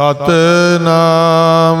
ਸਤਨਾਮ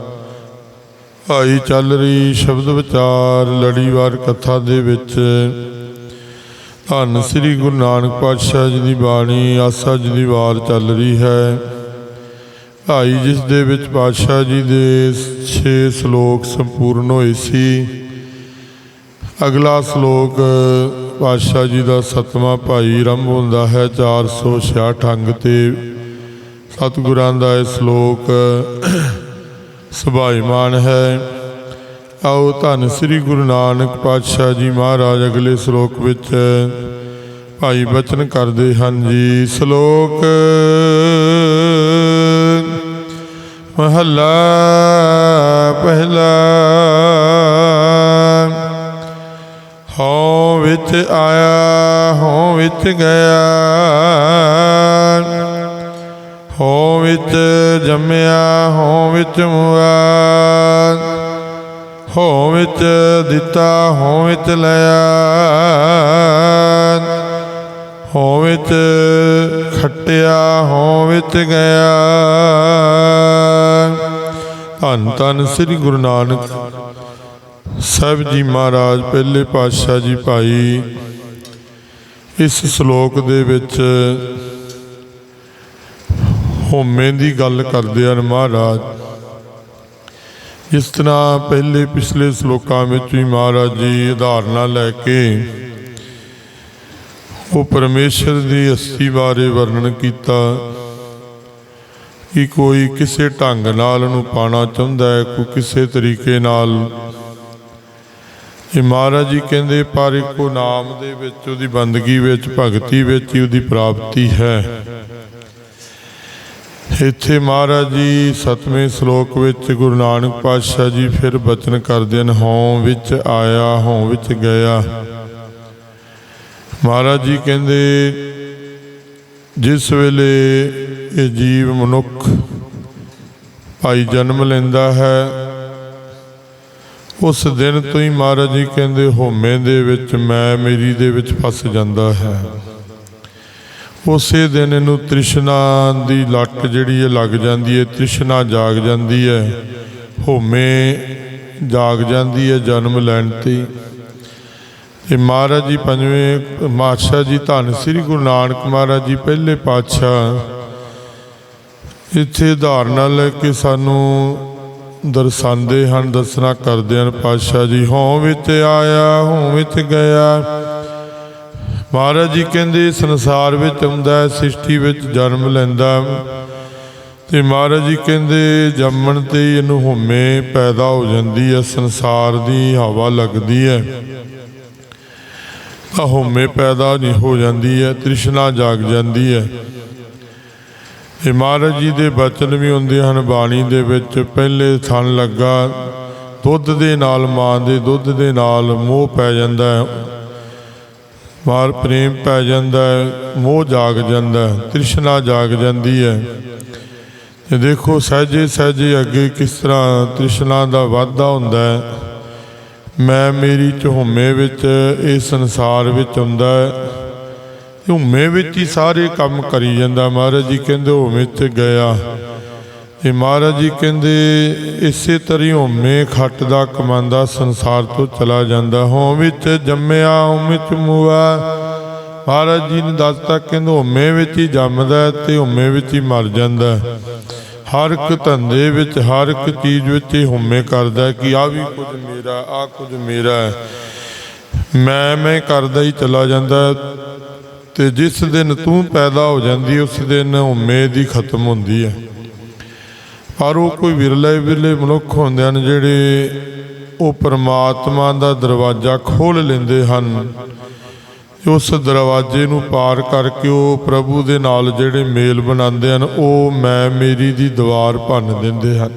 ਭਾਈ ਚੱਲ ਰਹੀ ਸ਼ਬਦ ਵਿਚਾਰ ਲੜੀਵਾਰ ਕਥਾ ਦੇ ਵਿੱਚ। ਧੰਨ ਸ੍ਰੀ ਗੁਰੂ ਨਾਨਕ ਪਾਤਸ਼ਾਹ ਜੀ ਦੀ ਬਾਣੀ, ਆਸਾ ਜੀ ਦੀ ਵਾਰ ਚੱਲ ਰਹੀ ਹੈ। ਭਾਈ ਜਿਸ ਦੇ ਵਿੱਚ ਪਾਤਸ਼ਾਹ ਜੀ ਦੇ 6 ਸ਼ਲੋਕ ਸੰਪੂਰਨ ਹੋਏ ਸੀ। ਅਗਲਾ ਸ਼ਲੋਕ ਪਾਤਸ਼ਾਹ ਜੀ ਦਾ ਸਤਵਾਂ ਭਾਈ ਆਰੰਭ ਹੁੰਦਾ ਹੈ 466 ਅੰਗ ਤੇ। ਸਤਿਗੁਰਾਂ ਦਾ ਇਹ ਸ਼ਲੋਕ ਸੁਭਾਈਮਾਨ ਹੈ। ਆਓ ਧੰਨ ਸ੍ਰੀ ਗੁਰੂ ਨਾਨਕ ਪਾਤਸ਼ਾਹ ਜੀ ਮਹਾਰਾਜ ਅਗਲੇ ਸ਼ਲੋਕ ਵਿੱਚ ਭਾਈ ਬਚਨ ਕਰਦੇ ਹਨ ਜੀ। ਸ਼ਲੋਕ ਮਹੱਲਾ ਪਹਿਲਾ। ਹਉ ਵਿੱਚ ਆਇਆ, ਹਉ ਵਿੱਚ ਗਿਆ। ਹਉ ਵਿੱਚ ਜੰਮਿਆ, ਹਉ ਵਿੱਚ ਮੁਆ ਦਿੱਤਾ ਹਉ ਲਿਆ ਹਉ ਵਿੱਚ ਖੱਟਿਆ ਗਿਆ ਧੰਨ ਧੰਨ ਸ੍ਰੀ ਗੁਰੂ ਨਾਨਕ ਸਾਹਿਬ ਜੀ ਮਹਾਰਾਜ, ਪਹਿਲੇ ਪਾਤਸ਼ਾਹ ਜੀ ਭਾਈ, ਇਸ ਸ਼ਲੋਕ ਦੇ ਵਿੱਚ ਹੋਮੇ ਦੀ ਗੱਲ ਕਰਦੇ ਹਨ ਮਹਾਰਾਜ। ਜਿਸ ਤਰ੍ਹਾਂ ਪਹਿਲੇ ਪਿਛਲੇ ਸ਼ਲੋਕਾਂ ਵਿੱਚ ਵੀ ਮਹਾਰਾਜ ਜੀ ਉਦਾਹਰਨਾਂ ਲੈ ਕੇ ਉਹ ਪਰਮੇਸ਼ਰ ਦੀ ਅਸਤੀ ਬਾਰੇ ਵਰਣਨ ਕੀਤਾ ਕਿ ਕੋਈ ਕਿਸੇ ਢੰਗ ਨਾਲ ਉਹਨੂੰ ਪਾਣਾ ਚਾਹੁੰਦਾ ਹੈ, ਕੋਈ ਕਿਸੇ ਤਰੀਕੇ ਨਾਲ। ਇਹ ਮਹਾਰਾਜ ਜੀ ਕਹਿੰਦੇ, ਪਰ ਇੱਕੋ ਨਾਮ ਦੇ ਵਿੱਚ, ਉਹਦੀ ਬੰਦਗੀ ਵਿੱਚ, ਭਗਤੀ ਵਿੱਚ ਹੀ ਉਹਦੀ ਪ੍ਰਾਪਤੀ ਹੈ। ਇੱਥੇ ਮਹਾਰਾਜ ਜੀ ਸਤਵੇਂ ਸ਼ਲੋਕ ਵਿੱਚ ਗੁਰੂ ਨਾਨਕ ਪਾਤਸ਼ਾਹ ਜੀ ਫਿਰ ਬਚਨ ਕਰਦੇ ਹਨ, ਹਉ ਵਿੱਚ ਆਇਆ, ਹਉ ਵਿੱਚ ਗਿਆ। ਮਹਾਰਾਜ ਜੀ ਕਹਿੰਦੇ, ਜਿਸ ਵੇਲੇ ਇਹ ਜੀਵ ਮਨੁੱਖ ਭਾਈ ਜਨਮ ਲੈਂਦਾ ਹੈ, ਉਸ ਦਿਨ ਤੋਂ ਹੀ ਮਹਾਰਾਜ ਜੀ ਕਹਿੰਦੇ, ਹੋਮੇ ਦੇ ਵਿੱਚ ਮੈਂ, ਮੇਰੀ ਦੇ ਵਿੱਚ ਫਸ ਜਾਂਦਾ ਹੈ। ਉਸੇ ਦਿਨ ਇਹਨੂੰ ਤ੍ਰਿਸ਼ਨਾ ਦੀ ਲੱਟ ਜਿਹੜੀ ਹੈ ਲੱਗ ਜਾਂਦੀ ਹੈ, ਤ੍ਰਿਸ਼ਨਾ ਜਾਗ ਜਾਂਦੀ ਹੈ। ਹੋਮੇ ਜਾਗ ਜਾਂਦੀ ਹੈ ਜਨਮ ਲੈਣ ਤੇ। ਤੇ ਮਹਾਰਾਜ ਜੀ ਪੰਜਵੇਂ ਪਾਤਸ਼ਾਹ ਜੀ ਧੰਨ ਸ੍ਰੀ ਗੁਰੂ ਨਾਨਕ ਮਹਾਰਾਜ ਜੀ ਪਹਿਲੇ ਪਾਤਸ਼ਾਹ। ਇੱਥੇ ਉਦਾਹਰਨਾਂ ਲੈ ਕੇ ਸਾਨੂੰ ਦਰਸਾਉਂਦੇ ਹਨ, ਦਰਸਨਾ ਕਰਦੇ ਹਨ ਪਾਤਸ਼ਾਹ ਜੀ, ਹਉ ਵਿੱਚ ਆਇਆ, ਹਉ ਵਿੱਚ ਗਿਆ ਮਹਾਰਾਜ ਜੀ ਕਹਿੰਦੇ, ਸੰਸਾਰ ਵਿੱਚ ਆਉਂਦਾ ਸ੍ਰਿਸ਼ਟੀ ਵਿੱਚ ਜਨਮ ਲੈਂਦਾ ਤੇ ਮਹਾਰਾਜ ਜੀ ਕਹਿੰਦੇ, ਜੰਮਣ ਤੇ ਇਹਨੂੰ ਹਉਮੈ ਪੈਦਾ ਹੋ ਜਾਂਦੀ ਹੈ, ਸੰਸਾਰ ਦੀ ਹਵਾ ਲੱਗਦੀ ਹੈ। ਤਾਂ ਹਉਮੈ ਪੈਦਾ ਨਹੀਂ ਹੋ ਜਾਂਦੀ ਹੈ, ਤ੍ਰਿਸ਼ਨਾ ਜਾਗ ਜਾਂਦੀ ਹੈ। ਇਹ ਮਹਾਰਾਜ ਜੀ ਦੇ ਬਚਨ ਵੀ ਹੁੰਦੇ ਹਨ, ਬਾਣੀ ਦੇ ਵਿੱਚ, ਪਹਿਲੇ ਥਣ ਲੱਗਾ, ਦੁੱਧ ਦੇ ਨਾਲ ਮਾਂ ਦੇ ਦੁੱਧ ਦੇ ਨਾਲ ਮੋਹ ਪੈ ਜਾਂਦਾ ਹੈ। ਮਾਰ ਪ੍ਰੇਮ ਪੈ ਜਾਂਦਾ ਹੈ, ਮੋਹ ਜਾਗ ਜਾਂਦਾ ਹੈ, ਤ੍ਰਿਸ਼ਨਾ ਜਾਗ ਜਾਂਦੀ ਹੈ। ਤੇ ਦੇਖੋ, ਸਹਜੇ ਸਹਜੇ ਅੱਗੇ ਕਿਸ ਤਰ੍ਹਾਂ ਤ੍ਰਿਸ਼ਨਾ ਦਾ ਵਾਧਾ ਹੁੰਦਾ ਹੈ। ਮੈਂ ਮੇਰੀ ਝੁੰਮੇ ਵਿੱਚ, ਇਹ ਸੰਸਾਰ ਵਿੱਚ ਹੁੰਦਾ ਹੈ। ਝੁੰਮੇ ਵਿੱਚ ਹੀ ਸਾਰੇ ਕੰਮ ਕਰੀ ਜਾਂਦਾ। ਮਹਾਰਾਜ ਜੀ ਕਹਿੰਦੇ ਹੋਮੇ ਤੇ ਗਿਆ। ਇਹ ਮਹਾਰਾਜ ਜੀ ਕਹਿੰਦੇ, ਇਸੇ ਤਰੀ ਹੋਮੇ ਖੱਟ ਦਾ ਕਮਾਂਦਾ ਸੰਸਾਰ ਤੋਂ ਚਲਾ ਜਾਂਦਾ। ਹੋਂ ਵਿੱਚ ਜੰਮਿਆ ਹੋਂ ਵਿੱਚ ਮੂਆ। ਮਹਾਰਾਜ ਜੀ ਨੇ ਦੱਸਤਾ, ਕਹਿੰਦੇ ਹੋਮੇ ਵਿੱਚ ਹੀ ਜੰਮਦਾ ਹੈ ਤੇ ਹੋਮੇ ਵਿੱਚ ਹੀ ਮਰ ਜਾਂਦਾ ਹਰ ਇੱਕ ਧੰਦੇ ਵਿੱਚ, ਹਰ ਇੱਕ ਚੀਜ਼ ਵਿੱਚ ਇਹ ਹੁਮੇ ਕਰਦਾ ਕਿ ਆ ਵੀ ਕੁਝ ਮੇਰਾ ਆ ਕੁਝ ਮੇਰਾ ਹੈ। ਮੈਂ ਮੈਂ ਕਰਦਾ ਹੀ ਚਲਾ ਜਾਂਦਾ ਹੈ। ਤੇ ਜਿਸ ਦਿਨ ਤੂੰ ਪੈਦਾ ਹੋ ਜਾਂਦੀ ਉਸ ਦਿਨ ਉਮੀਦ ਦੀ ਖਤਮ ਹੁੰਦੀ ਹੈ। ਪਰ ਉਹ ਕੋਈ ਵਿਰਲੇ ਵਿਰਲੇ ਮਨੁੱਖ ਹੁੰਦੇ ਹਨ ਜਿਹੜੇ ਉਹ ਪਰਮਾਤਮਾ ਦਾ ਦਰਵਾਜ਼ਾ ਖੋਲ ਲੈਂਦੇ ਹਨ। ਉਸ ਦਰਵਾਜ਼ੇ ਨੂੰ ਪਾਰ ਕਰਕੇ ਉਹ ਪ੍ਰਭੂ ਦੇ ਨਾਲ ਜਿਹੜੇ ਮੇਲ ਬਣਾਉਂਦੇ ਹਨ, ਉਹ ਮੈਂ ਮੇਰੀ ਦੀ ਦੀਵਾਰ ਭੰਨ ਦਿੰਦੇ ਹਨ।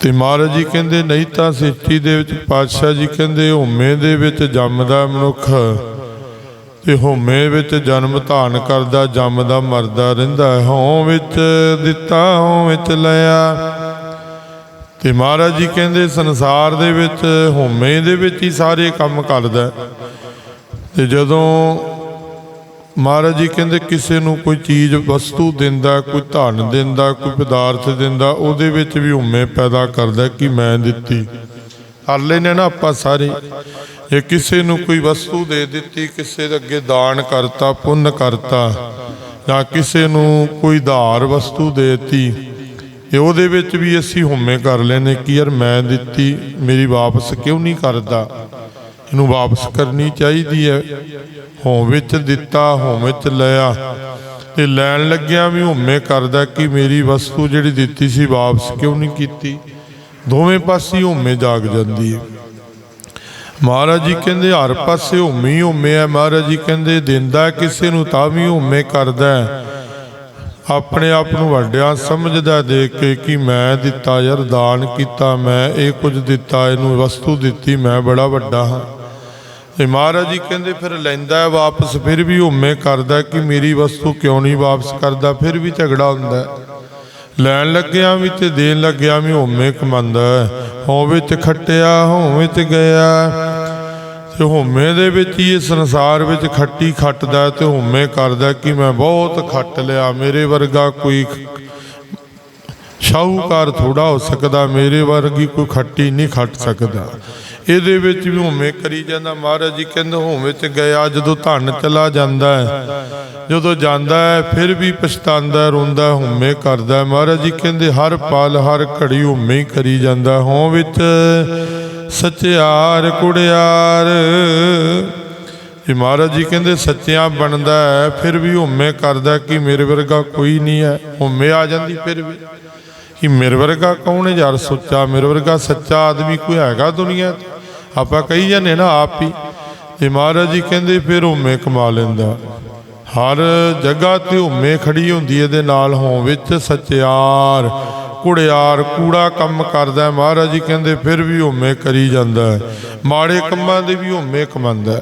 ਤੇ ਮਹਾਰਾਜ ਜੀ ਕਹਿੰਦੇ, ਨਹੀਂ ਤਾਂ ਸ੍ਰਿਸ਼ਟੀ ਦੇ ਵਿੱਚ, ਪਾਤਸ਼ਾਹ ਜੀ ਕਹਿੰਦੇ ਹਉਮੈ ਦੇ ਵਿੱਚ ਜੰਮਦਾ ਮਨੁੱਖ ਤੇ ਹਉਮੈ ਵਿੱਚ ਜਨਮ ਧਾਰਨ ਕਰਦਾ, ਜੰਮਦਾ, ਮਰਦਾ, ਰਹਿੰਦਾ ਹੈ ਹਉ ਵਿੱਚ ਦਿੱਤਾ, ਹਉ ਵਿੱਚ ਲਿਆ ਤੇ ਮਹਾਰਾਜ ਜੀ ਕਹਿੰਦੇ, ਸੰਸਾਰ ਦੇ ਵਿੱਚ ਹਉਮੈ ਦੇ ਵਿੱਚ ਹੀ ਸਾਰੇ ਕੰਮ ਕਰਦਾ ਹੈ। ਤੇ ਜਦੋਂ ਮਹਾਰਾਜ ਜੀ ਕਹਿੰਦੇ, ਕਿਸੇ ਨੂੰ ਕੋਈ ਚੀਜ਼, ਵਸਤੂ ਦਿੰਦਾ, ਕੋਈ ਧਨ ਦਿੰਦਾ, ਕੋਈ ਪਦਾਰਥ ਦਿੰਦਾ, ਉਹਦੇ ਵਿੱਚ ਵੀ ਹਉਮੈ ਪੈਦਾ ਕਰਦਾ ਕਿ ਮੈਂ ਦਿੱਤੀ ਕਰ ਲੈਨੇ ਨਾ ਆਪਾਂ ਸਾਰੇ। ਜੇ ਕਿਸੇ ਨੂੰ ਕੋਈ ਵਸਤੂ ਦੇ ਦਿੱਤੀ, ਕਿਸੇ ਦੇ ਅੱਗੇ ਦਾਨ ਕਰਤਾ, ਪੁੰਨ ਕਰਤਾ, ਜਾਂ ਕਿਸੇ ਨੂੰ ਕੋਈ ਧਾਰ ਵਸਤੂ ਦੇਤੀ, ਤੇ ਉਹਦੇ ਵਿੱਚ ਵੀ ਅਸੀਂ ਹਉਮੈ ਕਰ ਲੈਨੇ ਕਿ ਯਾਰ ਮੈਂ ਦਿੱਤੀ, ਮੇਰੀ ਵਾਪਸ ਕਿਉਂ ਨਹੀਂ ਕਰਦਾ? ਇਹਨੂੰ ਵਾਪਸ ਕਰਨੀ ਚਾਹੀਦੀ ਹੈ। ਹੋਂ ਵਿੱਚ ਦਿੱਤਾ, ਹੋਂ ਵਿੱਚ ਲਿਆ। ਤੇ ਲੈਣ ਲੱਗਿਆ ਵੀ ਹਉਮੈ ਕਰਦਾ ਕਿ ਮੇਰੀ ਵਸਤੂ ਜਿਹੜੀ ਦਿੱਤੀ ਸੀ ਵਾਪਸ ਕਿਉਂ ਨਹੀਂ ਕੀਤੀ? ਦੋਵੇਂ ਪਾਸੇ ਹਉਮੈ ਜਾਗ ਜਾਂਦੀ ਹੈ ਮਹਾਰਾਜ ਜੀ ਕਹਿੰਦੇ, ਹਰ ਪਾਸੇ ਹਉਮੈ ਹੀ ਹਉਮੈ ਹੈ ਮਹਾਰਾਜ ਜੀ ਕਹਿੰਦੇ, ਦਿੰਦਾ ਕਿਸੇ ਨੂੰ ਤਾਂ ਵੀ ਹਉਮੈ ਕਰਦਾ ਆਪਣੇ ਆਪ ਨੂੰ ਵੱਡਿਆ ਸਮਝਦਾ ਦੇਖ ਕੇ ਕਿ ਮੈਂ ਦਿੱਤਾ, ਯਾਰ ਦਾਨ ਕੀਤਾ, ਮੈਂ ਇਹ ਕੁਝ ਦਿੱਤਾ, ਇਹਨੂੰ ਵਸਤੂ ਦਿੱਤੀ, ਮੈਂ ਬੜਾ ਵੱਡਾ ਹਾਂ। ਤੇ ਮਹਾਰਾਜ ਜੀ ਕਹਿੰਦੇ, ਫਿਰ ਲੈਂਦਾ ਹੈ ਵਾਪਸ, ਫਿਰ ਵੀ ਹਉਮੈ ਕਰਦਾ ਕਿ ਮੇਰੀ ਵਸਤੂ ਕਿਉਂ ਨਹੀਂ ਵਾਪਸ ਕਰਦਾ? ਫਿਰ ਵੀ ਝਗੜਾ ਹੁੰਦਾ ਹੈ। ਲੈਣ ਲੱਗਿਆ ਵੀ ਤੇ ਦੇਣ ਲੱਗਿਆ ਵੀ ਹਉਮੈ ਕਮੰਦਾ ਹੋਂ। ਵਿੱਚ ਖੱਟਿਆ, ਹੋਵੇ ਵਿੱਚ ਗਿਆ। ਤੇ ਹਉਮੈ ਦੇ ਵਿੱਚ ਹੀ ਇਹ ਸੰਸਾਰ ਵਿੱਚ ਖੱਟੀ ਖੱਟਦਾ ਤੇ ਹਉਮੈ ਕਰਦਾ ਕਿ ਮੈਂ ਬਹੁਤ ਖੱਟ ਲਿਆ, ਮੇਰੇ ਵਰਗਾ ਕੋਈ ਸ਼ਾਹੂਕਾਰ ਥੋੜਾ ਹੋ ਸਕਦਾ, ਮੇਰੇ ਵਰਗੀ ਕੋਈ ਖੱਟੀ ਨਹੀਂ ਖੱਟ ਸਕਦਾ। ਇਹਦੇ ਵਿੱਚ ਵੀ ਹਉਮੈ ਕਰੀ ਜਾਂਦਾ। ਮਹਾਰਾਜ ਜੀ ਕਹਿੰਦੇ ਹਉਮੈ ਚ ਗਿਆ ਜਦੋਂ ਧਨ ਚਲਾ ਜਾਂਦਾ ਹੈ। ਜਦੋਂ ਜਾਂਦਾ ਹੈ ਫਿਰ ਵੀ ਪਛਤਾਉਂਦਾ ਰੋਂਦਾ ਹੈ, ਕਰਦਾ ਮਹਾਰਾਜ ਜੀ ਕਹਿੰਦੇ ਹਰ ਪਲ ਹਰ ਘੜੀ ਹਉਮੈ ਹੀ ਕਰੀ ਜਾਂਦਾ। ਹੋਂ ਵਿੱਚ ਸਚਿਆਰ ਕੁੜਿਆਰ। ਇਹ ਮਹਾਰਾਜ ਜੀ ਕਹਿੰਦੇ ਸੱਚਿਆਂ ਬਣਦਾ ਹੈ ਫਿਰ ਵੀ ਹਉਮੈ ਕਰਦਾ ਕਿ ਮੇਰੇ ਵਰਗਾ ਕੋਈ ਨਹੀਂ ਹੈ। ਹਉਮੈ ਆ ਜਾਂਦੀ ਫਿਰ ਵੀ। ਕਿ ਮੇਰੇ ਵਰਗਾ ਕੌਣ ਹੈ ਯਾਰ ਸੁੱਚਾ? ਮੇਰੇ ਵਰਗਾ ਸੱਚਾ ਆਦਮੀ ਕੋਈ ਹੈਗਾ ਦੁਨੀਆ 'ਤੇ ਆਪਾਂ ਕਹੀ ਜਾਂਦੇ ਨਾ, ਆਪ ਹੀ। ਤੇ ਮਹਾਰਾਜ ਜੀ ਕਹਿੰਦੇ, ਫਿਰ ਹਉਮੈ ਕਮਾ ਲੈਂਦਾ। ਹਰ ਜਗ੍ਹਾ ਤੇ ਹਉਮੈ ਖੜੀ ਹੁੰਦੀ ਇਹਦੇ ਨਾਲ ਹੋਂ ਵਿੱਚ ਸੱਚਿਆਰ ਕੁੜਿਆਰ ਕੂੜਾ ਕੰਮ ਕਰਦਾ ਮਹਾਰਾਜ ਜੀ ਕਹਿੰਦੇ, ਫਿਰ ਵੀ ਹਉਮੈ ਕਰੀ ਜਾਂਦਾ ਮਾੜੇ ਕੰਮਾਂ ਦੇ ਵੀ ਹਉਮੈ ਕਮਾਉਂਦਾ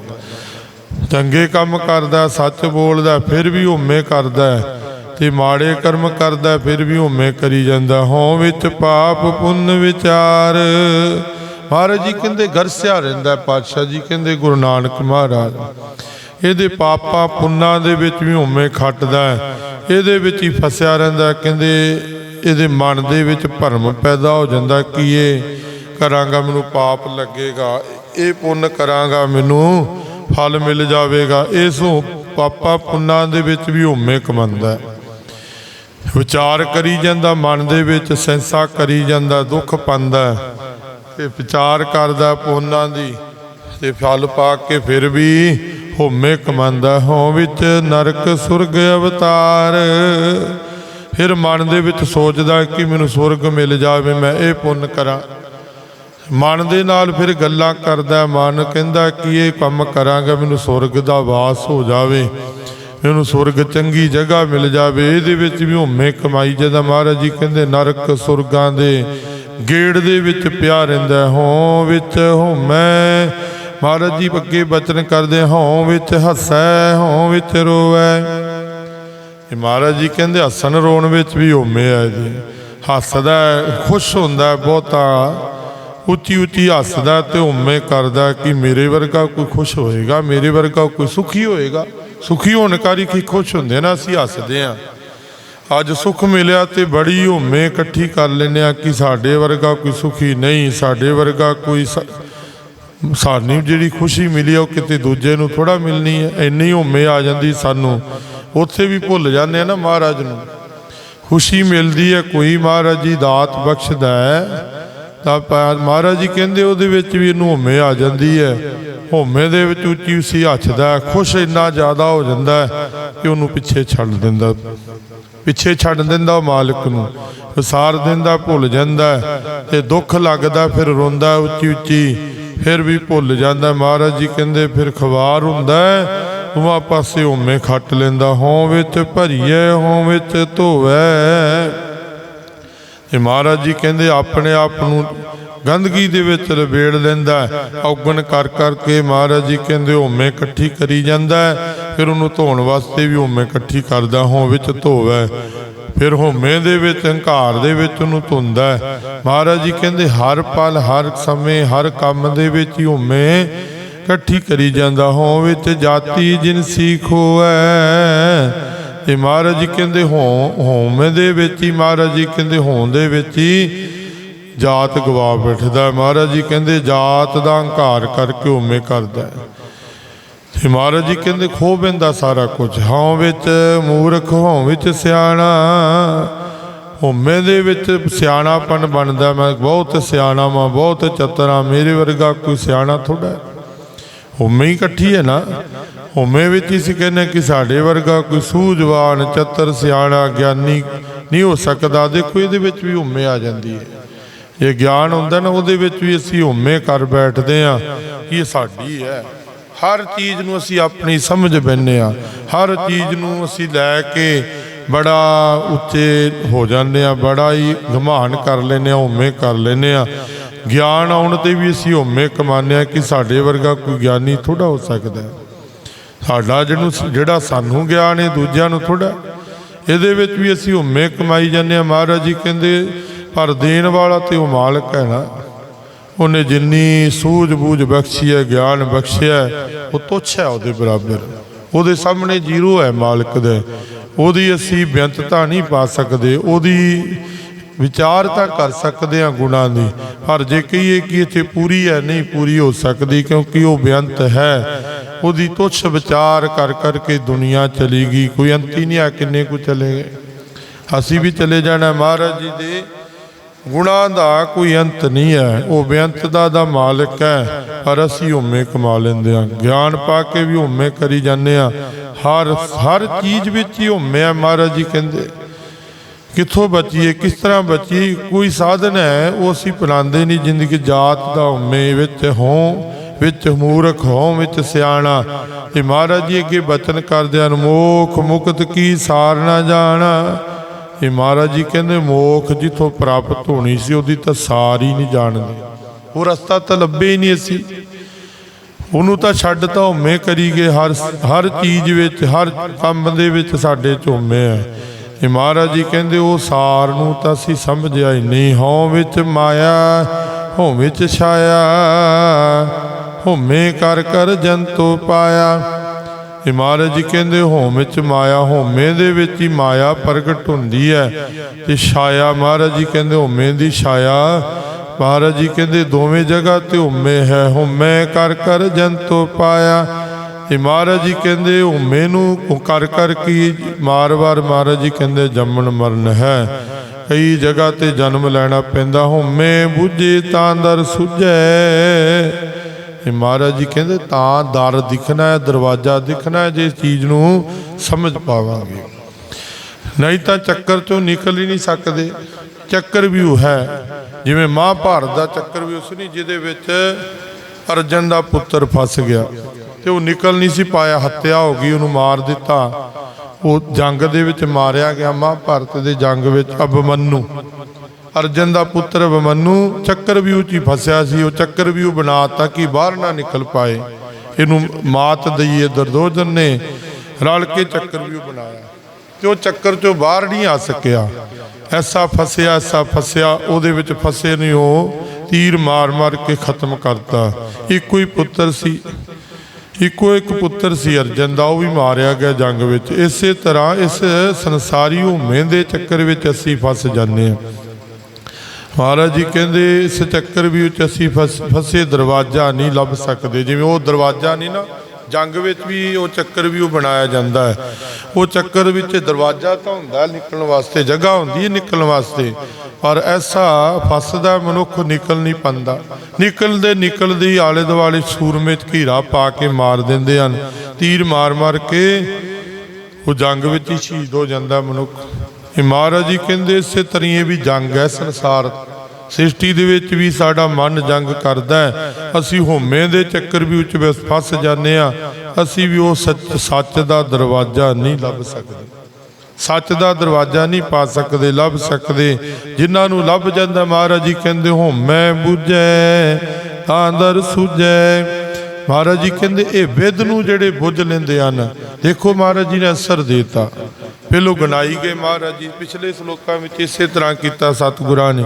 ਚੰਗੇ ਕੰਮ ਕਰਦਾ ਸੱਚ ਬੋਲਦਾ ਫਿਰ ਵੀ ਹਉਮੈ ਕਰਦਾ ਹੈ। ਤੇ ਮਾੜੇ ਕਰਮ ਕਰਦਾ ਫਿਰ ਵੀ ਹਉਮੈ ਕਰੀ ਜਾਂਦਾ ਹੋਂ ਵਿੱਚ ਪਾਪ, ਪੁੰਨ ਵਿਚਾਰ। ਮਹਾਰਾਜ ਜੀ ਕਹਿੰਦੇ ਗਰਸਿਆ ਰਹਿੰਦਾ ਪਾਤਸ਼ਾਹ ਜੀ, ਕਹਿੰਦੇ ਗੁਰੂ ਨਾਨਕ ਮਹਾਰਾਜ। ਇਹਦੇ ਪਾਪਾ ਪੁੰਨਾਂ ਦੇ ਵਿੱਚ ਵੀ ਹਉਮੈ ਖੱਟਦਾ ਇਹਦੇ ਵਿੱਚ ਹੀ ਫਸਿਆ ਰਹਿੰਦਾ ਕਹਿੰਦੇ ਇਹਦੇ ਮਨ ਦੇ ਵਿੱਚ ਭਰਮ ਪੈਦਾ ਹੋ ਜਾਂਦਾ ਕਿ ਇਹ ਕਰਾਂਗਾ ਮੈਨੂੰ ਪਾਪ ਲੱਗੇਗਾ, ਇਹ ਪੁੰਨ ਕਰਾਂਗਾ ਮੈਨੂੰ, ਫਲ ਮਿਲ ਜਾਵੇਗਾ, ਇਸ ਹੁ- ਪਾਪਾਂ ਪੁੰਨਾਂ ਦੇ ਵਿੱਚ ਵੀ ਹਉਮੈ ਕਮੰਦਾ ਵਿਚਾਰ ਕਰੀ ਜਾਂਦਾ, ਮਨ ਦੇ ਵਿੱਚ ਸੈਂਸਾ ਕਰੀ ਜਾਂਦਾ, ਦੁੱਖ ਪਾਉਂਦਾ ਤੇ ਵਿਚਾਰ ਕਰਦਾ ਪੁੰਨਾਂ ਦੀ ਤੇ ਫਲ ਪਾ ਕੇ ਫਿਰ ਵੀ ਹੋਮੇ ਕਮਾਂਦਾ ਹੋ ਵਿੱਚ ਨਰਕ ਸੁਰਗ ਅਵਤਾਰ। ਫਿਰ ਮਨ ਦੇ ਵਿੱਚ ਸੋਚਦਾ ਕਿ ਮੈਨੂੰ ਸੁਰਗ ਮਿਲ ਜਾਵੇ, ਮੈਂ ਇਹ ਪੁੰਨ ਕਰਾਂ। ਮਨ ਦੇ ਨਾਲ ਫਿਰ ਗੱਲਾਂ ਕਰਦਾ, ਮਨ ਕਹਿੰਦਾ ਕਿ ਇਹ ਕੰਮ ਕਰਾਂਗਾ, ਮੈਨੂੰ ਸੁਰਗ ਦਾ ਵਾਸ ਹੋ ਜਾਵੇ। ਮੈਨੂੰ ਸੁਰਗ ਚੰਗੀ ਜਗ੍ਹਾ ਮਿਲ ਜਾਵੇ, ਇਹਦੇ ਵਿੱਚ ਵੀ ਹਉਮੈ ਕਮਾਈ, ਜਾਂਦਾ ਮਹਾਰਾਜ ਜੀ ਕਹਿੰਦੇ, ਨਰਕ ਸੁਰਗਾਂ ਦੇ ਗੇੜ ਦੇ ਵਿੱਚ ਪਿਆ ਰਹਿੰਦਾ ਹੋਂ। ਵਿੱਚ ਹੋਮੈ ਮਹਾਰਾਜ ਜੀ ਅੱਗੇ ਬਚਨ ਕਰਦੇ ਹੋਂ। ਵਿੱਚ ਹੱਸੈ ਹੋਂ ਵਿੱਚ ਰੋਵੈ। ਇਹ ਮਹਾਰਾਜ ਜੀ ਕਹਿੰਦੇ ਹੱਸਣ ਰੋਣ ਵਿੱਚ ਵੀ ਹਉਮੈ ਹੈ ਜੀ। ਹੱਸਦਾ ਖੁਸ਼ ਹੁੰਦਾ ਬਹੁਤਾ। ਉੱਚੀ ਉੱਚੀ ਹੱਸਦਾ ਤੇ ਹਉਮੈ ਕਰਦਾ ਕਿ ਮੇਰੇ ਵਰਗਾ ਕੋਈ ਖੁਸ਼ ਹੋਏਗਾ, ਮੇਰੇ ਵਰਗਾ ਕੋਈ ਸੁਖੀ ਹੋਏਗਾ। ਸੁਖੀ ਹੋਣ ਕਾਰੀ ਕੀ ਖੁਸ਼ ਹੁੰਦੇ ਨਾ, ਅਸੀਂ ਹੱਸਦੇ ਆ ਅੱਜ ਸੁੱਖ ਮਿਲਿਆ ਤੇ ਬੜੀ ਹਉਮੈ ਇਕੱਠੀ ਕਰ ਲੈਨੇ ਆ ਕਿ ਸਾਡੇ ਵਰਗਾ ਕੋਈ ਸੁਖੀ ਨਹੀਂ, ਸਾਡੇ ਵਰਗਾ ਕੋਈ ਸਾਨੂੰ ਜਿਹੜੀ ਖੁਸ਼ੀ ਮਿਲੀ ਉਹ ਕਿਤੇ ਦੂਜੇ ਨੂੰ ਥੋੜਾ ਮਿਲਣੀ ਹੈ ਇੰਨੀ ਹਉਮੈ ਆ ਜਾਂਦੀ ਸਾਨੂੰ। ਉੱਥੇ ਵੀ ਭੁੱਲ ਜਾਂਦੇ ਆ ਨਾ ਮਹਾਰਾਜ ਨੂੰ। ਖੁਸ਼ੀ ਮਿਲਦੀ ਹੈ ਕੋਈ ਮਹਾਰਾਜ ਜੀ ਦਾਤ ਬਖਸ਼ਦਾ ਹੈ, ਤਾਂ ਮਹਾਰਾਜ ਜੀ ਕਹਿੰਦੇ ਉਹਦੇ ਵਿੱਚ ਵੀ ਇਹਨੂੰ ਹਉਮੈ ਆ ਜਾਂਦੀ ਹੈ। ਹੋਮੇ ਦੇ ਵਿੱਚ ਉੱਚੀ ਉੱਚੀ ਹੱਥਦਾ ਖੁਸ਼ ਇੰਨਾ ਜ਼ਿਆਦਾ ਹੋ ਜਾਂਦਾ ਕਿ ਉਹਨੂੰ ਪਿੱਛੇ ਛੱਡ ਦਿੰਦਾ। ਪਿੱਛੇ ਛੱਡ ਦਿੰਦਾ ਮਾਲਕ ਨੂੰ। ਵਿਸਾਰ ਦਿੰਦਾ, ਭੁੱਲ ਜਾਂਦਾ ਤੇ ਦੁੱਖ ਲੱਗਦਾ, ਫਿਰ ਰੋਂਦਾ ਉੱਚੀ ਉੱਚੀ। ਫਿਰ ਵੀ ਭੁੱਲ ਜਾਂਦਾ। ਮਹਾਰਾਜ ਜੀ ਕਹਿੰਦੇ, ਫਿਰ ਖਵਾਰ ਹੁੰਦਾ ਹੈ। ਪਾਸੇ ਹਉਮੈ ਖੱਟ ਲੈਂਦਾ ਹੋਂ ਵਿੱਚ ਭਰੀਏ ਹੋਂ ਵਿੱਚ ਧੋਵੈ। ਤੇ ਮਹਾਰਾਜ ਜੀ ਕਹਿੰਦੇ, ਆਪਣੇ ਆਪ ਨੂੰ ਗੰਦਗੀ ਦੇ ਵਿੱਚ ਲਬੇੜ ਲੈਂਦਾ ਔਗਣ ਕਰ ਕਰਕੇ ਮਹਾਰਾਜ ਜੀ ਕਹਿੰਦੇ ਹਉਮੈ ਇਕੱਠੀ ਕਰੀ ਜਾਂਦਾ ਫਿਰ ਉਹਨੂੰ ਧੋਣ ਵਾਸਤੇ ਵੀ ਹਉਮੈ ਇਕੱਠੀ ਕਰਦਾ, ਹੋਂ ਵਿੱਚ ਧੋਵੈ। ਫਿਰ ਹੋਮੇ ਦੇ ਵਿੱਚ, ਹੰਕਾਰ ਦੇ ਵਿੱਚ ਉਹਨੂੰ ਧੁੰਦਾ। ਮਹਾਰਾਜ ਜੀ ਕਹਿੰਦੇ, ਹਰ ਪਲ, ਹਰ ਸਮੇਂ, ਹਰ ਕੰਮ ਦੇ ਵਿੱਚ ਹੀ ਹਉਮੈ ਇਕੱਠੀ ਕਰੀ ਜਾਂਦਾ ਹੋਂ ਵਿੱਚ ਜਾਤੀ ਜਿਨਸੀ ਖੋਐ ਤੇ ਮਹਾਰਾਜ ਜੀ ਕਹਿੰਦੇ ਹੋਂ ਹਉਮੈ ਦੇ ਵਿੱਚ ਹੀ, ਮਹਾਰਾਜ ਜੀ ਕਹਿੰਦੇ ਹੋਂ ਦੇ ਵਿੱਚ ਹੀ ਜਾਤ ਗਵਾ ਬੈਠਦਾ। ਮਹਾਰਾਜ ਜੀ ਕਹਿੰਦੇ, ਜਾਤ ਦਾ ਹੰਕਾਰ ਕਰਕੇ ਹਉਮੈ ਕਰਦਾ। ਤੇ ਮਹਾਰਾਜ ਜੀ ਕਹਿੰਦੇ ਖੋ ਬੰਦਾ ਸਾਰਾ ਕੁਝ। ਹਉ ਵਿੱਚ ਮੂਰਖ, ਹਉ ਵਿੱਚ ਸਿਆਣਾ। ਹਉਮੈ ਦੇ ਵਿੱਚ ਸਿਆਣਾਪਨ ਬਣਦਾ, ਮੈਂ ਬਹੁਤ ਸਿਆਣਾ ਵਾਂ, ਬਹੁਤ ਚਤਰਾ ਮੇਰੇ ਵਰਗਾ ਕੋਈ ਸਿਆਣਾ ਥੋੜਾ ਹੈ। ਹਉਮੈ ਹੀ ਇਕੱਠੀ ਹੈ ਨਾ। ਹਉਮੈ ਵਿੱਚ ਹੀ ਅਸੀਂ ਕਹਿੰਦੇ ਕਿ ਸਾਡੇ ਵਰਗਾ ਕੋਈ ਸੂਝਵਾਨ, ਚਤਰ, ਸਿਆਣਾ, ਗਿਆਨੀ ਨਹੀਂ ਹੋ ਸਕਦਾ। ਦੇਖੋ, ਇਹਦੇ ਵਿੱਚ ਵੀ ਹਉਮੈ ਆ ਜਾਂਦੀ ਹੈ। ਇਹ ਗਿਆਨ ਹੁੰਦਾ ਨਾ, ਉਹਦੇ ਵਿੱਚ ਵੀ ਅਸੀਂ ਹਉਮੈ ਕਰ ਬੈਠਦੇ ਆ ਕਿ ਇਹ ਸਾਡੀ ਹੈ। ਹਰ ਚੀਜ਼ ਨੂੰ ਅਸੀਂ ਆਪਣੀ ਸਮਝ ਬੈਨੇ ਆ ਹਰ ਚੀਜ਼ ਨੂੰ ਅਸੀਂ ਲੈ ਕੇ ਬੜਾ ਉੱਚੇ ਹੋ ਜਾਂਦੇ ਆ ਬੜਾ ਹੀ ਗਮਾਨ ਕਰ ਲੈਨੇ ਆ ਹਉਮੈ ਕਰ ਲੈਨੇ ਆ ਗਿਆਨ ਆਉਣ ਤੇ ਵੀ ਅਸੀਂ ਹਉਮੈ ਕਮਾਨੇ ਆ ਕਿ ਸਾਡੇ ਵਰਗਾ ਕੋਈ ਗਿਆਨੀ ਥੋੜਾ ਹੋ ਸਕਦਾ ਸਾਡਾ ਜਿਹਨੂੰ ਜਿਹੜਾ ਸਾਨੂੰ ਗਿਆਨ ਹੈ, ਦੂਜਿਆਂ ਨੂੰ ਥੋੜਾ ਇਹਦੇ ਵਿੱਚ ਵੀ ਅਸੀਂ ਹਉਮੈ ਕਮਾਈ ਜਾਂਦੇ ਆ ਮਹਾਰਾਜ ਜੀ ਕਹਿੰਦੇ, ਪਰ ਦੇਣ ਵਾਲਾ ਤੇ ਉਹ ਮਾਲਕ ਹੈ ਨਾ। ਉਹਨੇ ਜਿੰਨੀ ਸੂਝ-ਬੂਝ ਬਖਸ਼ੀ ਹੈ, ਗਿਆਨ ਬਖਸ਼ਿਆ ਉਹ ਤੁੱਛ ਹੈ ਉਹਦੇ ਬਰਾਬਰ। ਉਹਦੇ ਸਾਹਮਣੇ ਜ਼ੀਰੋ ਹੈ ਮਾਲਕ ਦੇ। ਉਹਦੀ ਅਸੀਂ ਬੇਅੰਤਤਾ ਨਹੀਂ ਪਾ ਸਕਦੇ, ਉਹਦੀ ਵਿਚਾਰ ਤਾਂ ਕਰ ਸਕਦੇ ਆ ਗੁਣਾਂ ਦੀ। ਪਰ ਜੇ ਕਹੀਏ ਕਿ ਇੱਥੇ ਪੂਰੀ ਹੈ, ਨਹੀਂ ਪੂਰੀ ਹੋ ਸਕਦੀ, ਕਿਉਂਕਿ ਉਹ ਬੇਅੰਤ ਹੈ। ਉਹਦੀ ਤੁੱਛ ਵਿਚਾਰ ਕਰ ਕਰਕੇ ਦੁਨੀਆ ਚਲੀ ਗਈ, ਕੋਈ ਅੰਤ ਹੀ ਨਹੀਂ ਆ ਕਿੰਨੇ ਕੁ ਚਲੇ ਗਏ। ਅਸੀਂ ਵੀ ਚਲੇ ਜਾਣਾ ਮਹਾਰਾਜ ਜੀ ਦੇ। ਗੁਣਾਂ ਦਾ ਕੋਈ ਅੰਤ ਨਹੀਂ ਹੈ, ਉਹ ਬੇਅੰਤ ਦਾ ਦਾ ਮਾਲਕ ਹੈ, ਪਰ ਅਸੀਂ ਹਉਮੈ ਕਮਾ ਲੈਂਦੇ ਆ ਗਿਆਨ ਪਾ ਕੇ ਵੀ ਹਉਮੈ ਕਰੀ ਜਾਂਦੇ ਆ ਹਰ ਹਰ ਚੀਜ਼ ਵਿੱਚ ਹੀ ਹਉਮੈ ਹੈ ਮਹਾਰਾਜ ਜੀ ਕਹਿੰਦੇ। ਕਿੱਥੋਂ ਬਚੀਏ, ਕਿਸ ਤਰ੍ਹਾਂ ਬਚੀਏ? ਕੋਈ ਸਾਧਨ ਹੈ, ਉਹ ਅਸੀਂ ਪਨਾਉਂਦੇ ਨਹੀਂ। ਜ਼ਿੰਦਗੀ ਜਾਤ ਦਾ ਹਉਮੈ ਵਿੱਚ ਹੋਂ, ਵਿੱਚ ਮੂਰਖ ਹੋਂ, ਵਿੱਚ ਸਿਆਣਾ। ਇਹ ਮਹਾਰਾਜ ਜੀ ਅੱਗੇ ਬਚਨ ਕਰਦੇ ਅਨਮੋਖ ਮੁਕਤ ਕੀ ਸਾਰ ਨਾ ਜਾਣਾ। ਇਹ ਮਹਾਰਾਜ ਜੀ ਕਹਿੰਦੇ ਮੋਖ ਜਿੱਥੋਂ ਪ੍ਰਾਪਤ ਹੋਣੀ ਸੀ, ਉਹਦੀ ਤਾਂ ਸਾਰ ਹੀ ਨਹੀਂ ਜਾਣਦੇ। ਉਹ ਰਸਤਾ ਤਾਂ ਲੱਭੇ ਹੀ ਨਹੀਂ ਅਸੀਂ। ਉਹਨੂੰ ਤਾਂ ਛੱਡ ਤਾਂ ਹਉਮੈ ਕਰੀ ਗਏ, ਹਰ ਹਰ ਚੀਜ਼ ਵਿੱਚ, ਹਰ ਕੰਮ ਦੇ ਵਿੱਚ ਸਾਡੇ ਝੋਮੇ ਹਉਮੈ ਹੈ ਇਹ ਮਹਾਰਾਜ ਜੀ ਕਹਿੰਦੇ ਉਹ ਸਾਰ ਨੂੰ ਤਾਂ ਅਸੀਂ ਸਮਝਿਆ ਹੀ ਨਹੀਂ। ਹਉ ਵਿੱਚ ਮਾਇਆ, ਹਉ ਵਿੱਚ ਛਾਇਆ ਹਉਮੈ ਕਰ ਕਰ ਜੰਤੋ ਪਾਇਆ। ਇਹ ਮਹਾਰਾਜ ਜੀ ਕਹਿੰਦੇ, ਹੋਮ ਵਿੱਚ ਮਾਇਆ, ਹੋਮੇ ਦੇ ਵਿੱਚ ਹੀ ਮਾਇਆ ਪ੍ਰਗਟ ਹੁੰਦੀ ਹੈ। ਤੇ ਛਾਇਆ, ਮਹਾਰਾਜ ਜੀ ਕਹਿੰਦੇ, ਹੋਮੇ ਦੀ ਛਾਇਆ। ਮਹਾਰਾਜ ਜੀ ਕਹਿੰਦੇ, ਦੋਵੇਂ ਜਗ੍ਹਾ ਤੇ ਹੋਮੇ ਹੈ। ਹੋਮੇ ਕਰ ਕਰ ਜੰਤੋ ਪਾਇਆ। ਇਹ ਮਹਾਰਾਜ ਜੀ ਕਹਿੰਦੇ, ਹੋਮੇ ਨੂੰ ਕਰ ਕਰ ਕੀ ਮਾਰ-ਵਾਰ ਮਹਾਰਾਜ ਜੀ ਕਹਿੰਦੇ, ਜੰਮਣ ਮਰਨ ਹੈ। ਕਈ ਜਗ੍ਹਾ ਤੇ ਜਨਮ ਲੈਣਾ ਪੈਂਦਾ। ਹੋਮੇ ਬੁੱਝੇ ਤਾਂ ਦਰ ਸੁਝੈ। ਇਹ ਮਹਾਰਾਜ ਜੀ ਕਹਿੰਦੇ, ਤਾਂ ਦਰ ਦਿਖਣਾ ਹੈ, ਦਰਵਾਜ਼ਾ ਦਿਖਣਾ ਹੈ, ਜੇ ਚੀਜ਼ ਨੂੰ ਸਮਝ ਪਾਵਾਂਗੇ। ਨਹੀਂ ਤਾਂ ਚੱਕਰ ਚੋਂ ਨਿਕਲ ਹੀ ਨਹੀਂ ਸਕਦੇ। ਚੱਕਰ ਵੀ ਉਹ ਹੈ। ਜਿਵੇਂ ਮਹਾਭਾਰਤ ਦਾ ਚੱਕਰ ਵੀ ਉਸ ਨਹੀਂ ਜਿਹਦੇ ਵਿੱਚ ਅਰਜਨ ਦਾ ਪੁੱਤਰ ਫਸ ਗਿਆ ਤੇ ਉਹ ਨਿਕਲ ਨਹੀਂ ਸੀ ਪਾਇਆ, ਹੱਤਿਆ ਹੋ ਗਈ, ਉਹਨੂੰ ਮਾਰ ਦਿੱਤਾ। ਉਹ ਜੰਗ ਦੇ ਵਿੱਚ ਮਾਰਿਆ ਗਿਆ ਮਹਾਭਾਰਤ ਦੇ ਜੰਗ ਵਿੱਚ ਅਬਮੰਨੂ ਅਰਜਨ ਦਾ ਪੁੱਤਰ ਅਬਮੰਨੂ ਚੱਕਰ 'ਚ ਹੀ ਫਸਿਆ ਸੀ, ਉਹ ਚੱਕਰ ਵੀ ਉਹ ਬਣਾਤਾ ਕਿ ਬਾਹਰ ਨਾ ਨਿਕਲ ਪਾਏ। ਇਹਨੂੰ ਮਾਤ ਦਈਏ ਦਰਦੋਜਨ ਨੇ, ਰਲ ਕੇ ਚੱਕਰ ਬਣਾਇਆ। ਤੇ ਉਹ ਚੱਕਰ ਚੋਂ ਬਾਹਰ ਨਹੀਂ ਆ ਸਕਿਆ। ਐਸਾ ਫਸਿਆ ਐਸਾ ਫਸਿਆ, ਉਹਦੇ ਵਿੱਚ ਫਸੇ ਨਹੀਂ ਉਹ, ਤੀਰ ਮਾਰ ਮਾਰ ਕੇ ਖਤਮ ਕਰਤਾ। ਇੱਕੋ ਹੀ ਪੁੱਤਰ ਸੀ, ਇੱਕੋ ਇੱਕ ਪੁੱਤਰ ਸੀ ਅਰਜਨ ਦਾ, ਉਹ ਵੀ ਮਾਰਿਆ ਗਿਆ ਜੰਗ ਵਿੱਚ। ਇਸੇ ਤਰ੍ਹਾਂ ਇਸ ਸੰਸਾਰੀ ਹਉਮੈ ਦੇ ਚੱਕਰ ਵਿੱਚ ਅਸੀਂ ਫਸ ਜਾਂਦੇ ਹਾਂ। ਮਹਾਰਾਜ ਜੀ ਕਹਿੰਦੇ ਇਸ ਚੱਕਰ ਵੀ ਵਿੱਚ ਅਸੀਂ ਫਸ- ਫਸੇ, ਦਰਵਾਜ਼ਾ ਨਹੀਂ ਲੱਭ ਸਕਦੇ। ਜਿਵੇਂ ਉਹ ਦਰਵਾਜ਼ਾ ਨਹੀਂ ਨਾ, ਜੰਗ ਵਿੱਚ ਵੀ ਉਹ ਚੱਕਰ ਵੀ ਉਹ ਬਣਾਇਆ ਜਾਂਦਾ ਹੈ। ਉਹ ਚੱਕਰ ਵਿੱਚ ਦਰਵਾਜ਼ਾ ਤਾਂ ਹੁੰਦਾ ਨਿਕਲਣ ਵਾਸਤੇ, ਜਗ੍ਹਾ ਹੁੰਦੀ ਹੈ ਨਿਕਲਣ ਵਾਸਤੇ। ਪਰ ਐਸਾ ਫਸਦਾ ਮਨੁੱਖ ਨਿਕਲ ਨਹੀਂ ਪੰਦਾ। ਨਿਕਲਦੇ ਨਿਕਲਦੇ ਹੀ ਆਲੇ ਦੁਆਲੇ ਸੂਰਮੇ 'ਚ ਘੀਰਾ ਪਾ ਕੇ ਮਾਰ ਦਿੰਦੇ ਹਨ। ਤੀਰ ਮਾਰ ਮਾਰ ਕੇ ਉਹ ਜੰਗ ਵਿੱਚ ਹੀ ਸ਼ਹੀਦ ਹੋ ਜਾਂਦਾ ਮਨੁੱਖ। ਇਹ ਮਹਾਰਾਜ ਜੀ ਕਹਿੰਦੇ ਇਸੇ ਤਰੀਏ ਵੀ ਜੰਗ ਹੈ ਸੰਸਾਰ ਸ੍ਰਿਸ਼ਟੀ ਦੇ ਵਿੱਚ ਵੀ ਸਾਡਾ ਮਨ ਜੰਗ ਕਰਦਾ ਹੈ। ਅਸੀਂ ਹੋਮੇ ਦੇ ਚੱਕਰ ਵੀ ਉੱਚ ਵਿੱਚ ਫਸ ਜਾਂਦੇ ਆ ਅਸੀਂ ਵੀ ਉਹ ਸੱਚ ਸੱਚ ਦਾ ਦਰਵਾਜ਼ਾ ਨਹੀਂ ਲੱਭ ਸਕਦੇ। ਸੱਚ ਦਾ ਦਰਵਾਜ਼ਾ ਨਹੀਂ ਪਾ ਸਕਦੇ, ਲੱਭ ਸਕਦੇ। ਜਿਨ੍ਹਾਂ ਨੂੰ ਲੱਭ ਜਾਂਦਾ ਮਹਾਰਾਜ ਜੀ ਕਹਿੰਦੇ ਹੋਮੈ ਬੁਝੈ, ਤਾਂ ਦਰ ਸੁਝੈ। ਮਹਾਰਾਜ ਜੀ ਕਹਿੰਦੇ, ਇਹ ਵਿਦ ਨੂੰ ਜਿਹੜੇ ਬੁੱਝ ਲੈਂਦੇ ਹਨ, ਦੇਖੋ ਮਹਾਰਾਜ ਜੀ ਨੇ ਅਸਰ ਦਿੱਤਾ। ਪਹਿਲੋਂ ਗਨਾਈ ਗਏ ਮਹਾਰਾਜ ਜੀ, ਪਿਛਲੇ ਸ਼ਲੋਕਾਂ ਵਿੱਚ ਇਸੇ ਤਰ੍ਹਾਂ ਕੀਤਾ ਸਤਿਗੁਰਾਂ ਨੇ।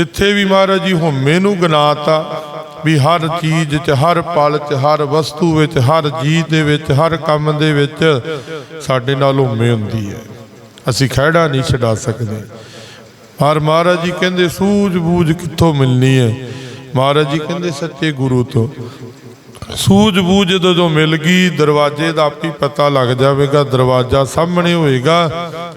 ਇੱਥੇ ਵੀ ਮਹਾਰਾਜ ਜੀ ਹੋਮੇ ਨੂੰ ਗਨਾਤਾ ਵੀ ਹਰ ਚੀਜ਼ 'ਚ, ਹਰ ਪਲ 'ਚ, ਹਰ ਵਸਤੂ ਵਿੱਚ, ਹਰ ਜੀਵ ਦੇ ਵਿੱਚ, ਹਰ ਕੰਮ ਦੇ ਵਿੱਚ ਸਾਡੇ ਨਾਲ ਹੋਮੇ ਹੁੰਦੀ ਹੈ। ਅਸੀਂ ਖਹਿੜਾ ਨਹੀਂ ਛਡਾ ਸਕਦੇ। ਪਰ ਮਹਾਰਾਜ ਜੀ ਕਹਿੰਦੇ, ਸੂਝ-ਬੂਝ ਕਿੱਥੋਂ ਮਿਲਣੀ ਹੈ? ਮਹਾਰਾਜ ਜੀ ਕਹਿੰਦੇ, ਸੱਚੇ ਗੁਰੂ ਤੋਂ। ਸੂਝ-ਬੂਝ ਜਦੋਂ ਮਿਲ ਗਈ, ਦਰਵਾਜ਼ੇ ਦਾ ਆਪੀ ਪਤਾ ਲੱਗ ਜਾਵੇਗਾ, ਦਰਵਾਜ਼ਾ ਸਾਹਮਣੇ ਹੋਏਗਾ।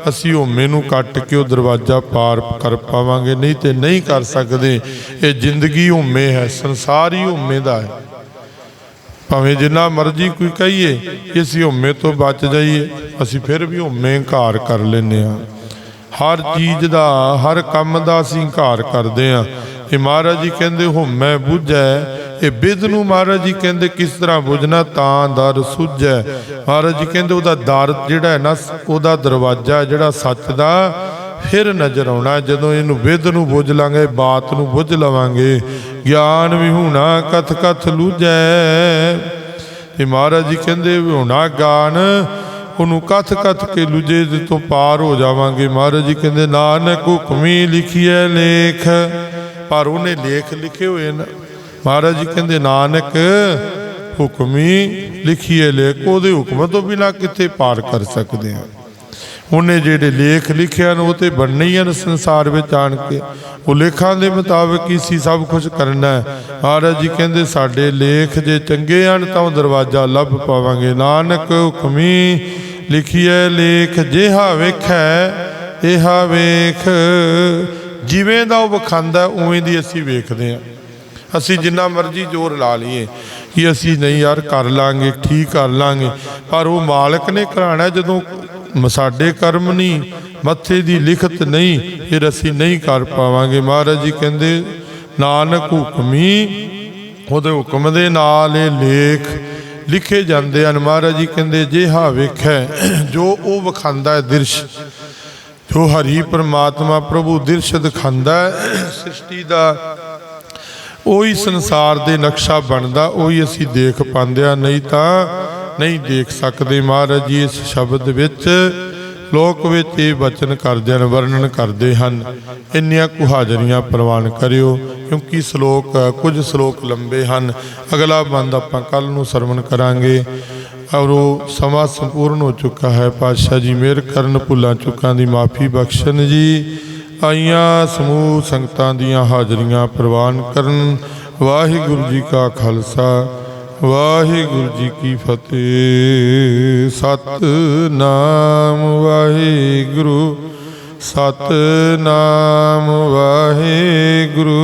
ਅਸੀਂ ਹੋਮੇ ਨੂੰ ਕੱਟ ਕੇ ਉਹ ਦਰਵਾਜ਼ਾ ਪਾਰ ਕਰ ਪਾਵਾਂਗੇ, ਨਹੀਂ ਤੇ ਨਹੀਂ ਕਰ ਸਕਦੇ। ਇਹ ਜ਼ਿੰਦਗੀ ਹੋਮੇ ਹੈ, ਸੰਸਾਰ ਹੀ ਹੋਮੇ ਦਾ ਹੈ। ਭਾਵੇਂ ਜਿੰਨਾ ਮਰਜ਼ੀ ਕੋਈ ਕਹੀਏ ਕਿ ਅਸੀਂ ਹੋਮੇ ਤੋਂ ਬਚ ਜਾਈਏ, ਅਸੀਂ ਫਿਰ ਵੀ ਹੋਮੇ ਹੰਕਾਰ ਕਰ ਲੈਂਦੇ ਹਾਂ। ਹਰ ਚੀਜ਼ ਦਾ, ਹਰ ਕੰਮ ਦਾ ਅਸੀਂ ਹੰਕਾਰ ਕਰਦੇ ਹਾਂ। ਇਹ ਮਹਾਰਾਜ ਜੀ ਕਹਿੰਦੇ ਹੋਮੈ ਬੁਝੈ ਇਹ ਬਿਦ ਨੂੰ ਮਹਾਰਾਜ ਜੀ ਕਹਿੰਦੇ ਕਿਸ ਤਰ੍ਹਾਂ ਬੁਝਣਾ ਤਾਂ ਦਰ ਸੁਝੈ ਮਹਾਰਾਜ ਜੀ ਕਹਿੰਦੇ ਉਹਦਾ ਦਰ ਜਿਹੜਾ ਹੈ ਨਾ, ਉਹਦਾ ਦਰਵਾਜ਼ਾ ਜਿਹੜਾ ਸੱਚ ਦਾ ਫਿਰ ਨਜ਼ਰ ਆਉਣਾ ਜਦੋਂ ਇਹਨੂੰ ਵਿਦ ਨੂੰ ਬੁੱਝ ਲਾਂਗੇ, ਬਾਤ ਨੂੰ ਬੁੱਝ ਲਵਾਂਗੇ, ਗਿਆਨ ਵਿਹੂਣਾ ਕਥ ਕਥ ਲੂਜੈ ਤੇ ਮਹਾਰਾਜ ਜੀ ਕਹਿੰਦੇ ਵਿਹੂਣਾ ਗਾਨ ਉਹਨੂੰ ਕਥ ਕਥ ਕੇ ਲੁਜੇ ਦੇ ਤੋਂ ਪਾਰ ਹੋ ਜਾਵਾਂਗੇ। ਮਹਾਰਾਜ ਜੀ ਕਹਿੰਦੇ, ਨਾਨਕ ਹੁਕਮੀ ਲਿਖੀਐ ਲੇਖ। ਪਰ ਉਹਨੇ ਲੇਖ ਲਿਖੇ ਹੋਏ ਨਾ। ਮਹਾਰਾਜ ਜੀ ਕਹਿੰਦੇ, ਨਾਨਕ ਹੁਕਮੀ ਲਿਖੀਏ ਲੇਖ, ਉਹਦੇ ਹੁਕਮ ਤੋਂ ਬਿਨਾ ਕਿੱਥੇ ਪਾਰ ਕਰ ਸਕਦੇ ਆ? ਉਹਨੇ ਜਿਹੜੇ ਲੇਖ ਲਿਖਿਆ ਨੇ ਉਹ ਤੇ ਬਣਨੇ ਹੀ ਹਨ ਸੰਸਾਰ ਵਿੱਚ ਆਣ ਕੇ। ਉਹ ਲੇਖਾਂ ਦੇ ਮੁਤਾਬਕ ਹੀ ਸੀ, ਸਭ ਕੁਝ ਕਰਨਾ ਹੈ। ਮਹਾਰਾਜ ਜੀ ਕਹਿੰਦੇ, ਸਾਡੇ ਲੇਖ ਜੇ ਚੰਗੇ ਹਨ, ਤਾਂ ਉਹ ਦਰਵਾਜ਼ਾ ਲੱਭ ਪਾਵਾਂਗੇ। ਨਾਨਕ ਹੁਕਮੀ ਲਿਖੀਏ ਲੇਖ, ਜਿਹਾ ਵੇਖੈ ਇਹਾ ਵੇਖ। ਜਿਵੇਂ ਦਾ ਉਹ ਵਿਖਾਂਦਾ ਉਵੇਂ ਦੀ ਅਸੀਂ ਵੇਖਦੇ ਹਾਂ। ਅਸੀਂ ਜਿੰਨਾ ਮਰਜ਼ੀ ਜ਼ੋਰ ਲਾ ਲਈਏ ਕਿ ਅਸੀਂ ਨਹੀਂ ਯਾਰ ਕਰ ਲਾਂਗੇ, ਠੀਕ ਕਰ ਲਾਂਗੇ। ਪਰ ਉਹ ਮਾਲਕ ਨੇ ਕਰਾਣਾ ਜਦੋਂ ਸਾਡੇ ਕਰਮ ਨਹੀਂ ਮੱਥੇ ਦੀ ਲਿਖਤ ਨਹੀਂ, ਫਿਰ ਅਸੀਂ ਨਹੀਂ ਕਰ ਪਾਵਾਂਗੇ। ਮਹਾਰਾਜ ਜੀ ਕਹਿੰਦੇ, ਨਾਨਕ ਹੁਕਮੀ, ਉਹਦੇ ਹੁਕਮ ਦੇ ਨਾਲ ਇਹ ਲੇਖ ਲਿਖੇ ਜਾਂਦੇ ਹਨ। ਮਹਾਰਾਜ ਜੀ ਕਹਿੰਦੇ, ਜਿਹਾ ਵੇਖੈ, ਜੋ ਉਹ ਵਿਖਾਂਦਾ ਹੈ ਦਿਰਸ਼, ਜੋ ਹਰੀ ਪਰਮਾਤਮਾ ਪ੍ਰਭੂ ਦਿਰਸ਼ ਦਿਖਾਂਦਾ ਹੈ, ਸ੍ਰਿਸ਼ਟੀ ਦਾ ਉਹੀ ਸੰਸਾਰ ਦੇ ਨਕਸ਼ਾ ਬਣਦਾ, ਉਹੀ ਅਸੀਂ ਦੇਖ ਪਾਉਂਦੇ ਆ ਨਹੀਂ ਤਾਂ ਨਹੀਂ ਦੇਖ ਸਕਦੇ ਮਹਾਰਾਜ ਜੀ, ਇਸ ਸ਼ਬਦ ਵਿੱਚ ਲੋਕ ਵਿੱਚ ਇਹ ਵਚਨ ਕਰਦੇ ਹਨ, ਵਰਣਨ ਕਰਦੇ ਹਨ। ਇੰਨੀਆਂ ਕੁ ਹਾਜ਼ਰੀਆਂ ਪ੍ਰਵਾਨ ਕਰਿਓ, ਕਿਉਂਕਿ ਸ਼ਲੋਕ, ਕੁਝ ਸ਼ਲੋਕ ਲੰਬੇ ਹਨ। ਅਗਲਾ ਬੰਦ ਆਪਾਂ ਕੱਲ ਨੂੰ ਸਰਵਣ ਕਰਾਂਗੇ। ਔਰ ਉਹ ਸਮਾਂ ਸੰਪੂਰਨ ਹੋ ਚੁੱਕਾ ਹੈ। ਪਾਤਸ਼ਾਹ ਜੀ ਮਿਹਰ ਕਰਨ ਭੁੱਲਾਂ ਚੁੱਕਾਂ ਦੀ ਮਾਫੀ ਬਖਸ਼ਣ ਜੀ। ਆਈਆਂ ਸਮੂਹ ਸੰਗਤਾਂ ਦੀਆਂ ਹਾਜ਼ਰੀਆਂ ਪ੍ਰਵਾਨ ਕਰਨ। ਵਾਹਿਗੁਰੂ ਜੀ ਕਾ ਖਾਲਸਾ, ਵਾਹਿਗੁਰੂ ਜੀ ਕੀ ਫਤਿਹ। ਸਤਨਾਮ ਵਾਹਿਗੁਰੂ ਸਤਨਾਮ ਵਾਹਿਗੁਰੂ।